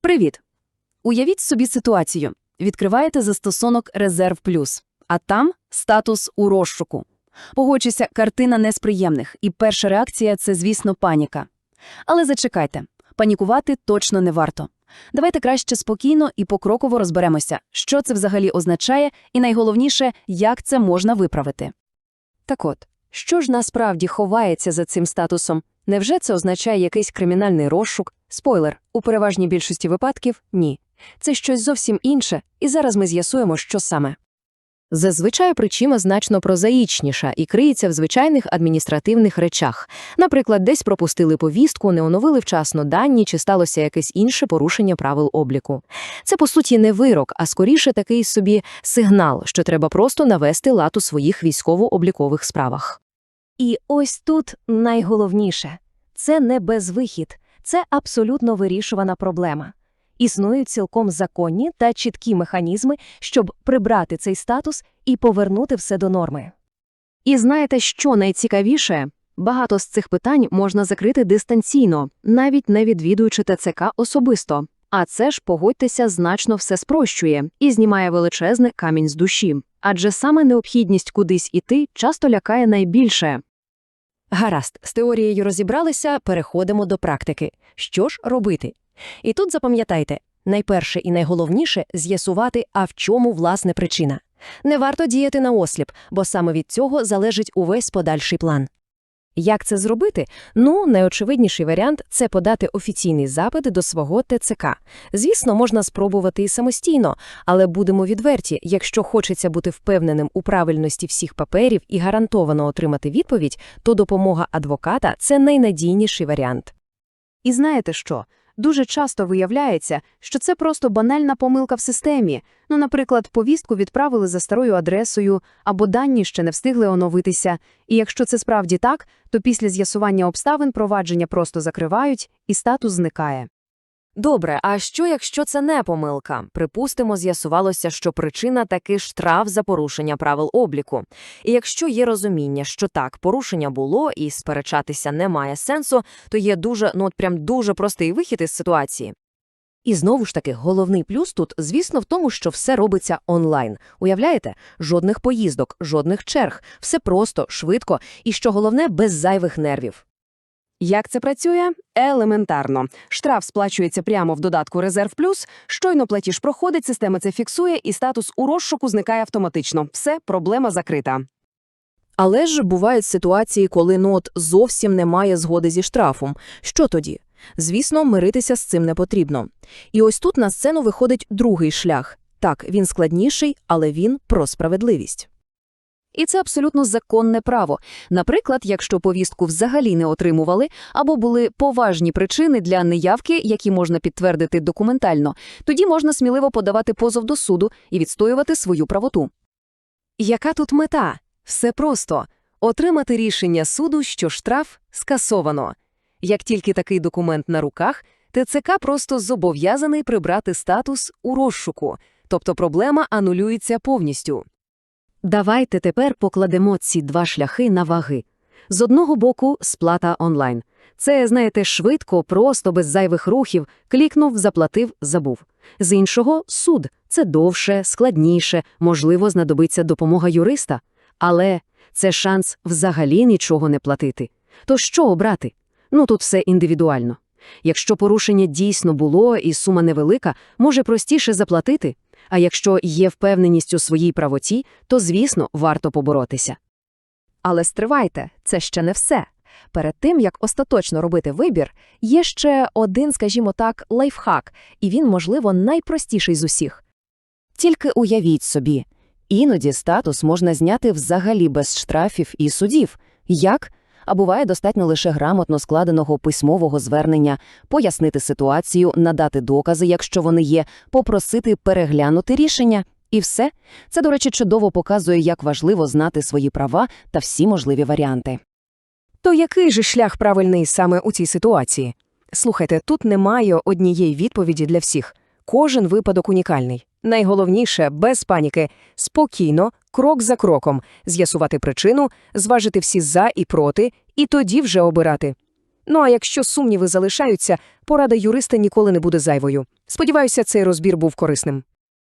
Привіт! Уявіть собі ситуацію. Відкриваєте застосунок Резерв Плюс, а там статус у розшуку. Погоджуся, картина не з приємних, і перша реакція – це, звісно, паніка. Але зачекайте, панікувати точно не варто. Давайте краще спокійно і покроково розберемося, що це взагалі означає, і найголовніше, як це можна виправити. Так от, що ж насправді ховається за цим статусом? Невже це означає якийсь кримінальний розшук? Спойлер, у переважній більшості випадків – ні. Це щось зовсім інше, і зараз ми з'ясуємо, що саме. Зазвичай причина значно прозаїчніша і криється в звичайних адміністративних речах. Наприклад, десь пропустили повістку, не оновили вчасно дані чи сталося якесь інше порушення правил обліку. Це, по суті, не вирок, а скоріше такий собі сигнал, що треба просто навести лад у своїх військово-облікових справах. І ось тут найголовніше – це не безвихід, це абсолютно вирішувана проблема. Існують цілком законні та чіткі механізми, щоб прибрати цей статус і повернути все до норми. І знаєте, що найцікавіше? Багато з цих питань можна закрити дистанційно, навіть не відвідуючи ТЦК особисто. А це ж, погодьтеся, значно все спрощує і знімає величезний камінь з душі. Адже саме необхідність кудись іти часто лякає найбільше. Гаразд, з теорією розібралися, переходимо до практики. Що ж робити? І тут запам'ятайте, найперше і найголовніше – з'ясувати, а в чому власне причина. Не варто діяти на осліп, бо саме від цього залежить увесь подальший план. Як це зробити? Ну, найочевидніший варіант – це подати офіційний запит до свого ТЦК. Звісно, можна спробувати і самостійно, але будемо відверті, якщо хочеться бути впевненим у правильності всіх паперів і гарантовано отримати відповідь, то допомога адвоката – це найнадійніший варіант. І знаєте що? Дуже часто виявляється, що це просто банальна помилка в системі. Ну, наприклад, повістку відправили за старою адресою, або дані ще не встигли оновитися. І якщо це справді так, то після з'ясування обставин провадження просто закривають, і статус зникає. Добре, а що, якщо це не помилка? Припустимо, з'ясувалося, що причина таки штраф за порушення правил обліку. І якщо є розуміння, що так, порушення було і сперечатися немає сенсу, то є дуже, ну от прям дуже простий вихід із ситуації. І знову ж таки, головний плюс тут, звісно, в тому, що все робиться онлайн. Уявляєте? Жодних поїздок, жодних черг, все просто, швидко і, що головне, без зайвих нервів. Як це працює? Елементарно. Штраф сплачується прямо в додатку Резерв Плюс. Щойно платіж проходить, система це фіксує, і статус у розшуку зникає автоматично. Все, проблема закрита. Але ж бувають ситуації, коли ну от зовсім немає згоди зі штрафом. Що тоді? Звісно, миритися з цим не потрібно. І ось тут на сцену виходить другий шлях. Так, він складніший, але він про справедливість. І це абсолютно законне право. Наприклад, якщо повістку взагалі не отримували, або були поважні причини для неявки, які можна підтвердити документально, тоді можна сміливо подавати позов до суду і відстоювати свою правоту. Яка тут мета? Все просто – отримати рішення суду, що штраф скасовано. Як тільки такий документ на руках, ТЦК просто зобов'язаний прибрати статус у розшуку, тобто проблема анулюється повністю. Давайте тепер покладемо ці два шляхи на ваги. З одного боку – сплата онлайн. Це, знаєте, швидко, просто, без зайвих рухів, клікнув, заплатив, забув. З іншого – суд. Це довше, складніше, можливо, знадобиться допомога юриста. Але це шанс взагалі нічого не платити. То що обрати? Ну, тут все індивідуально. Якщо порушення дійсно було і сума невелика, може простіше заплатити. А якщо є впевненість у своїй правоті, то, звісно, варто поборотися. Але стривайте, це ще не все. Перед тим, як остаточно робити вибір, є ще один, скажімо так, лайфхак, і він, можливо, найпростіший з усіх. Тільки уявіть собі, іноді статус можна зняти взагалі без штрафів і судів. Як? А буває достатньо лише грамотно складеного письмового звернення, пояснити ситуацію, надати докази, якщо вони є, попросити переглянути рішення. І все. Це, до речі, чудово показує, як важливо знати свої права та всі можливі варіанти. То який же шлях правильний саме у цій ситуації? Слухайте, тут немає однієї відповіді для всіх. Кожен випадок унікальний. Найголовніше без паніки, спокійно, крок за кроком, з'ясувати причину, зважити всі за і проти, і тоді вже обирати. Ну а якщо сумніви залишаються, порада юриста ніколи не буде зайвою. Сподіваюся, цей розбір був корисним.